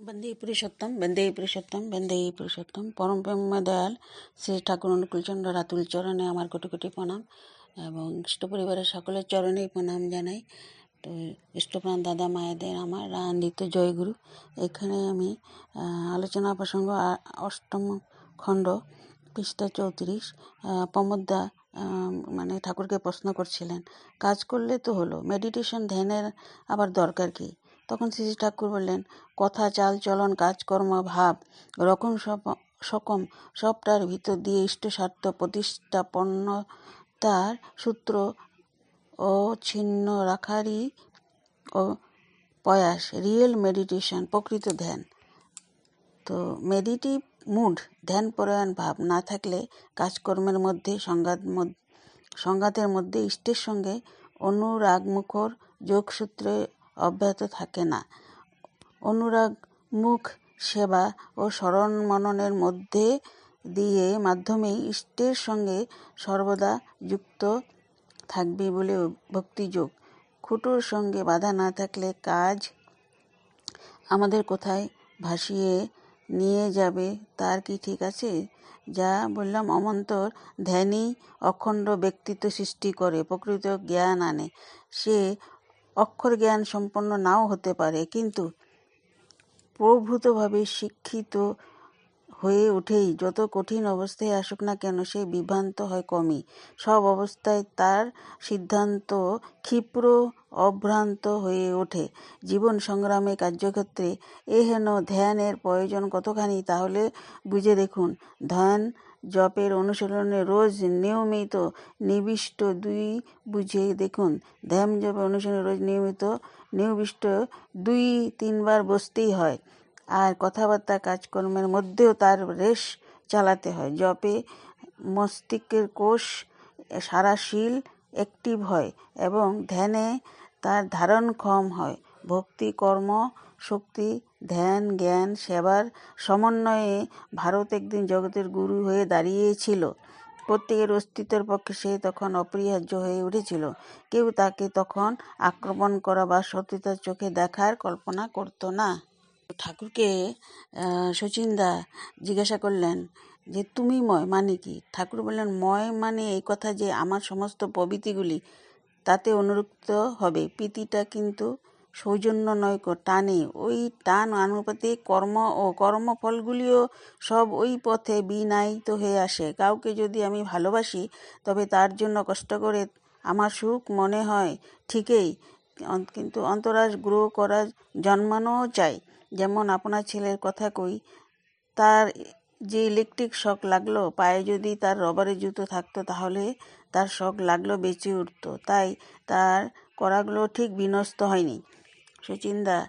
বন্দে পুরুষোত্তম বন্দে পুরুষোত্তম বন্দে পুরুষোত্তম। পরম প্রেম দয়াল, শ্রী ঠাকুর অনুকূলচন্দ্র রাতুল চরণে আমার কোটি কোটি প্রণাম এবং ইষ্ট পরিবারের সকলের চরণেই প্রণাম জানাই। তো ইষ্টপ্রাণ দাদা মায়েদের আমার রান্দিত জয়গুরু। এখানে আমি আলোচনা প্রসঙ্গ অষ্টম খণ্ড, পৃষ্ঠা চৌত্রিশ প্রমোদদা মানে ঠাকুরকে প্রশ্ন করছিলেন, কাজ করলে তো হলো মেডিটেশন ধ্যানের আবার দরকার কি? তখন শ্রী ঠাকুর বললেন, কথা, চাল, চলন, কাজকর্ম, ভাব, রকম সব, সকম, সবটার ভিতর দিয়ে ইষ্ট স্বার্থ, প্রতিষ্ঠাপন্নতার সূত্র ও ছিন্ন রাখারই ও প্রয়াস, রিয়েল মেডিটেশন, প্রকৃত ধ্যান। তো মেডিটিভ মুড, ধ্যান ধ্যানপরায়ণ ভাব না থাকলে কাজকর্মের মধ্যে সংঘাত সংঘাতের মধ্যে ইষ্টের সঙ্গে অনুরাগমুখর যোগসূত্রে অব্যাহত থাকে না। অনুরাগ মুখ, সেবা ও স্মরণ মননের মধ্যে দিয়ে মাধ্যমেই ইষ্টের সঙ্গে সর্বদা যুক্ত থাকবে বলে ভক্তিযোগ। খুঁটোর সঙ্গে বাধা না থাকলে কাজ আমাদের কোথায় ভাসিয়ে নিয়ে যাবে, তার কি ঠিক আছে? যা বললাম অমন্তর ধ্যানই অখণ্ড ব্যক্তিত্ব সৃষ্টি করে, প্রকৃত জ্ঞান আনে। সে অক্ষর জ্ঞান সম্পন্ন নাও হতে পারে, কিন্তু প্রভূতভাবে শিক্ষিত হয়ে উঠেই যত কঠিন অবস্থায় আসুক না কেন, সে বিভ্রান্ত হয় কমই। সব অবস্থায় তার সিদ্ধান্ত ক্ষিপ্র, অভ্রান্ত হয়ে ওঠে। জীবন সংগ্রামে কার্যক্ষেত্রে এ হেন ধ্যানের প্রয়োজন কতখানি, তাহলে বুঝে দেখুন। ধ্যান জপের অনুশীলনে রোজ নিয়মিত নিবিষ্ট দুই বুঝে দেখুন। ধ্যান জপের অনুশীলনে রোজ নিয়মিত নিবিষ্ট দুই তিনবার বসতেই হয় আর কথাবার্তা কাজকর্মের মধ্যেও তার রেশ চালাতে হয়। জপে মস্তিষ্কের কোষ সারাশীল অ্যাক্টিভ হয় এবং ধ্যানে তার ধারণক্ষম হয়। ভক্তি, কর্ম, শক্তি, ধ্যান, জ্ঞান, সেবার সমন্বয়ে ভারত একদিন জগতের গুরু হয়ে দাঁড়িয়েছিল। প্রত্যেকের অস্তিত্বের পক্ষে সে তখন অপরিহার্য হয়ে উঠেছিল। কেউ তাকে তখন আক্রমণ করা বা শত্রুতার চোখে দেখার কল্পনা করতো না। ঠাকুরকে শচীনদা জিজ্ঞাসা করলেন, যে তুমি ময় মানে কি? ঠাকুর বললেন, ময় মানে এই কথা যে আমার সমস্ত প্রবৃত্তিগুলি তাতে অনুরক্ত হবে। প্রীতিটা কিন্তু সৌজন্য নয় কো টানে। ওই টান আনুপাতিক কর্ম ও কর্মফলগুলিও সব ওই পথে বিনায়িত হয়ে আসে। কাউকে যদি আমি ভালোবাসি, তবে তার জন্য কষ্ট করে আমার সুখ মনে হয়। ঠিকই কিন্তু অন্তরাজ গ্রো করা জন্মানোও চাই যেমন আপনার ছেলের কথা কই, তার যে ইলেকট্রিক শক লাগল, পায়ে যদি তার রবারের জুতো থাকতো, তাহলে তার শক লাগল বেঁচে উঠতো। তাই তার করাগুলো ঠিক বিনষ্ট হয়নি। সচিনদা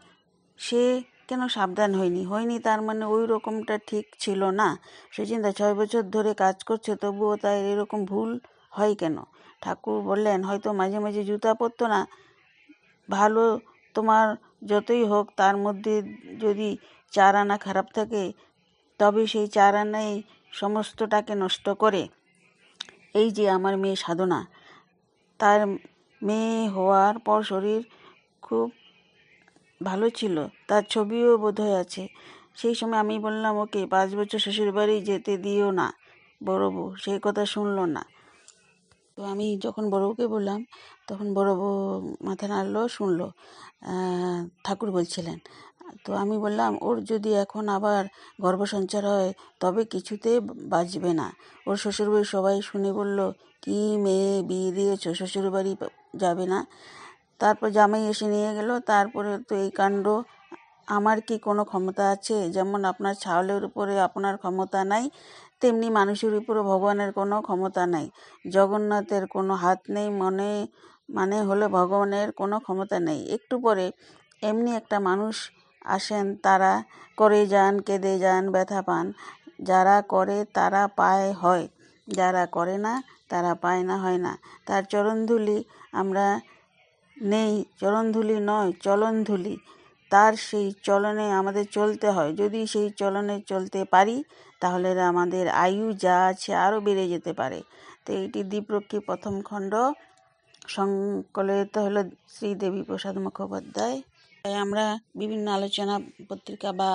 সে কেন সাবধান হয়নি? হয়নি তার মানে ওই রকমটা ঠিক ছিল না। সচিনদা ছয় বছর ধরে কাজ করছে, তবুও তার এরকম ভুল হয় কেন? ঠাকুর বললেন, হয়তো মাঝে মাঝে জুতা পরতো না। ভালো তোমার যতই হোক, তার মধ্যে যদি চার আনা খারাপ থাকে, তবে সেই চার আনাই সমস্তটাকে নষ্ট করে। এই যে আমার মেয়ে সাধনা, তার মেয়ে হওয়ার পর শরীর খুব ভালো ছিল, তার ছবিও বোধহয় আছে। সেই সময় আমি বললাম, ওকে, পাঁচ বছর শ্বশুর বাড়ি যেতে দিও না, বড় বউ সেই কথা শুনলো না। তো আমি যখন বড়বুকে বললাম, তখন বড় বউ মাথা নাড়লো, শুনলো ঠাকুর বলছিলেন। তো আমি বললাম, ওর যদি এখন আবার গর্ভসঞ্চার হয়, তবে কিছুতে বাঁচবে না। ওর শ্বশুরবাড়ি সবাই শুনে বলল, কি মেয়ে বিয়ে দিয়েছ, শ্বশুরবাড়ি যাবে না? তারপর জামাই এসে নিয়ে গেল। তারপরে তো এই কাণ্ড, আমার কি কোনো ক্ষমতা আছে? যেমন আপনার ছাগলের উপরে আপনার ক্ষমতা নাই, তেমনি মানুষের উপরে ভগবানের কোনো ক্ষমতা নাই। জগন্নাথের কোনো হাত নেই, মনে মানে হলো ভগবানের কোনো ক্ষমতা নেই। একটু পরে এমনি একটা মানুষ আসেন, তারা করে যান, কেঁদে যান, ব্যথা পান। যারা করে, তারা পায়, হয়। যারা করে না, তারা পায় না, হয় না। তার চরণধুলি আমরা নেই, চলনধুলি নয়, চলনধুলি। তার সেই চলনে আমাদের চলতে হয়। যদি সেই চলনে চলতে পারি, তাহলে আমাদের আয়ু যা আছে আরও বেড়ে যেতে পারে। তো এইটি দ্বীপরক্ষী প্রথম খণ্ড। সংকলিত হলো শ্রীদেবী প্রসাদ মুখোপাধ্যায়। তাই আমরা বিভিন্ন আলোচনা পত্রিকা বা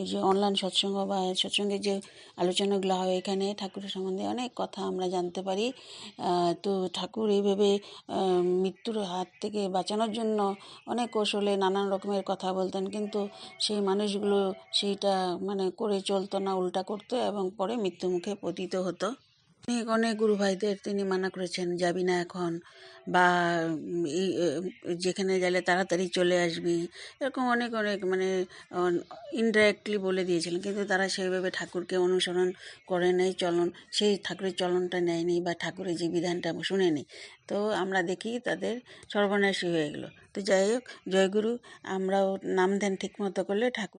এই যে অনলাইন সৎসঙ্গ বা সৎসঙ্গের যে আলোচনাগুলো হয়, এখানে ঠাকুরের সম্বন্ধে অনেক কথা আমরা জানতে পারি। তো ঠাকুর এইভাবে মৃত্যুর হাত থেকে বাঁচানোর জন্য অনেক কৌশলে নানান রকমের কথা বলতেন, কিন্তু সেই মানুষগুলো সেইটা মানে করে চলতো না, উল্টা করতো এবং পরে মৃত্যু মুখে পতিত হতো। অনেক অনেক গুরু ভাইদের তিনি মানা করেছেন, যাবি না এখন বা যেখানে গেলে তাড়াতাড়ি চলে আসবি। এরকম অনেক অনেক মানে ইনডাইরেক্টলি বলে দিয়েছিলেন। কিন্তু তারা সেইভাবে ঠাকুরকে অনুসরণ করে নেই, চলন, সেই ঠাকুরের চলনটা নেয়নি বা ঠাকুরের যে বিধানটা শুনেনি। তো আমরা দেখি তাদের সর্বনাশী হয়ে গেলো। তো যাই হোক জয়গুরু আমরাও নাম ধ্যান ঠিক মতো করলে ঠাকুর